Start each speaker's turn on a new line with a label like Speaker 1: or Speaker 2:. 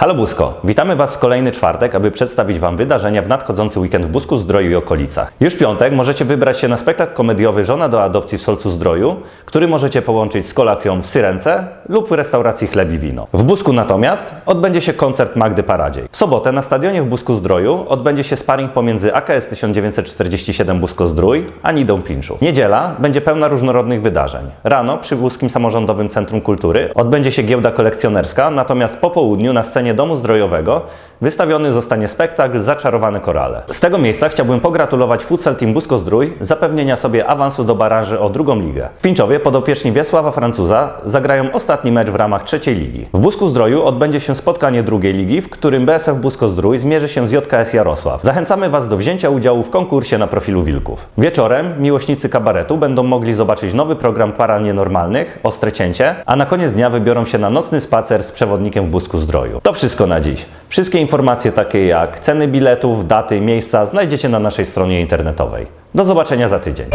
Speaker 1: Halo Busko, witamy Was w kolejny czwartek, aby przedstawić Wam wydarzenia w nadchodzący weekend w Busku, Zdroju i okolicach. Już piątek możecie wybrać się na spektakl komediowy Żona do adopcji w Solcu Zdroju, który możecie połączyć z kolacją w Syrence lub restauracji Chleb i Wino. W Busku natomiast odbędzie się koncert Magdy Paradziej. W sobotę na stadionie w Busku Zdroju odbędzie się sparring pomiędzy AKS 1947 Busko Zdrój a Nidą Pinczów. Niedziela będzie pełna różnorodnych wydarzeń. Rano przy Buskim Samorządowym Centrum Kultury odbędzie się giełda kolekcjonerska, natomiast po południu na scenie Domu Zdrojowego wystawiony zostanie spektakl Zaczarowane Korale. Z tego miejsca chciałbym pogratulować Futsal Team Busko Zdrój zapewnienia sobie awansu do baraży o drugą ligę. W Pińczowie podopieczni Wiesława Francuza zagrają ostatni mecz w ramach trzeciej ligi. W Busku Zdroju odbędzie się spotkanie drugiej ligi, w którym BSF Busko Zdrój zmierzy się z JKS Jarosław. Zachęcamy Was do wzięcia udziału w konkursie na profilu Wilków. Wieczorem miłośnicy kabaretu będą mogli zobaczyć nowy program Para Nienormalnych, Ostre Cięcie, a na koniec dnia wybiorą się na nocny spacer z przewodnikiem w Busku Zdroju. To wszystko na dziś. Wszystkie informacje takie jak ceny biletów, daty, miejsca znajdziecie na naszej stronie internetowej. Do zobaczenia za tydzień.